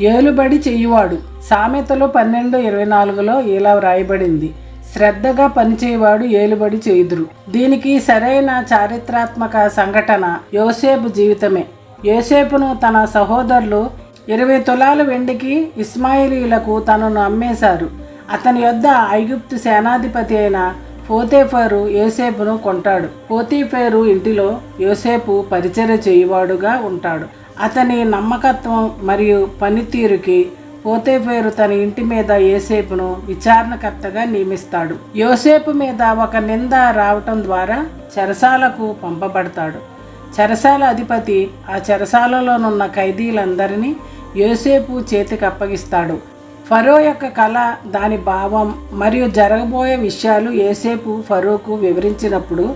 ఏలుబడి చెయ్యువాడు సామెతలు పన్నెండు ఇరవై నాలుగులో ఇలా వ్రాయబడింది. శ్రద్ధగా పనిచేయవాడు ఏలుబడి చేయుదురు. దీనికి సరైన చారిత్రాత్మక సంఘటన యోసేపు జీవితమే. యోసేపును తన సహోదరులు ఇరవై తులాల వెండికి ఇస్మాయిలీలకు తనను అమ్మేశారు. అతని యొద్ద ఐగుప్తు సేనాధిపతి అయిన పోతేఫారు యోసేపును కొంటాడు. పోతీఫేరు ఇంటిలో యోసేపు పరిచర్య చేయువాడుగా ఉంటాడు. అతని నమ్మకత్వం మరియు పనితీరుకి పోతేఫేరు తన ఇంటి మీద యోసేపును విచారణకర్తగా నియమిస్తాడు. యోసేపు మీద ఒక నింద రావటం ద్వారా చెరసాలకు పంపబడతాడు. చెరసాల అధిపతి ఆ చెరసాలలోనున్న ఖైదీలందరినీ యోసేపు చేతికి అప్పగిస్తాడు. ఫరో యొక్క కళ దాని భావం మరియు జరగబోయే విషయాలు యోసేపు ఫరోకు వివరించినప్పుడు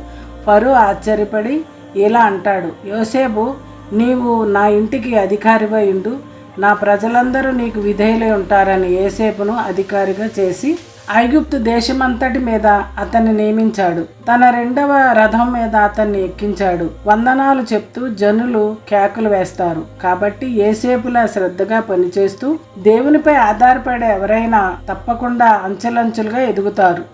ఫరో ఆశ్చర్యపడి ఇలా అంటాడు యోసేపు నీవు నా ఇంటికి అధికారివై ఉండు. నా ప్రజలందరూ నీకు విధేయులై ఉంటారని ఏసేపును అధికారిగా చేసి ఐగుప్తు దేశమంతటి మీద అతన్ని నియమించాడు. తన రెండవ రథం మీద అతన్ని ఎక్కించాడు. వందనాలు చెప్తూ జనులు కేకలు వేస్తారు. కాబట్టి ఏసేపులా శ్రద్ధగా పనిచేస్తూ దేవునిపై ఆధారపడే ఎవరైనా తప్పకుండా అంచెలంచెలుగా ఎదుగుతారు.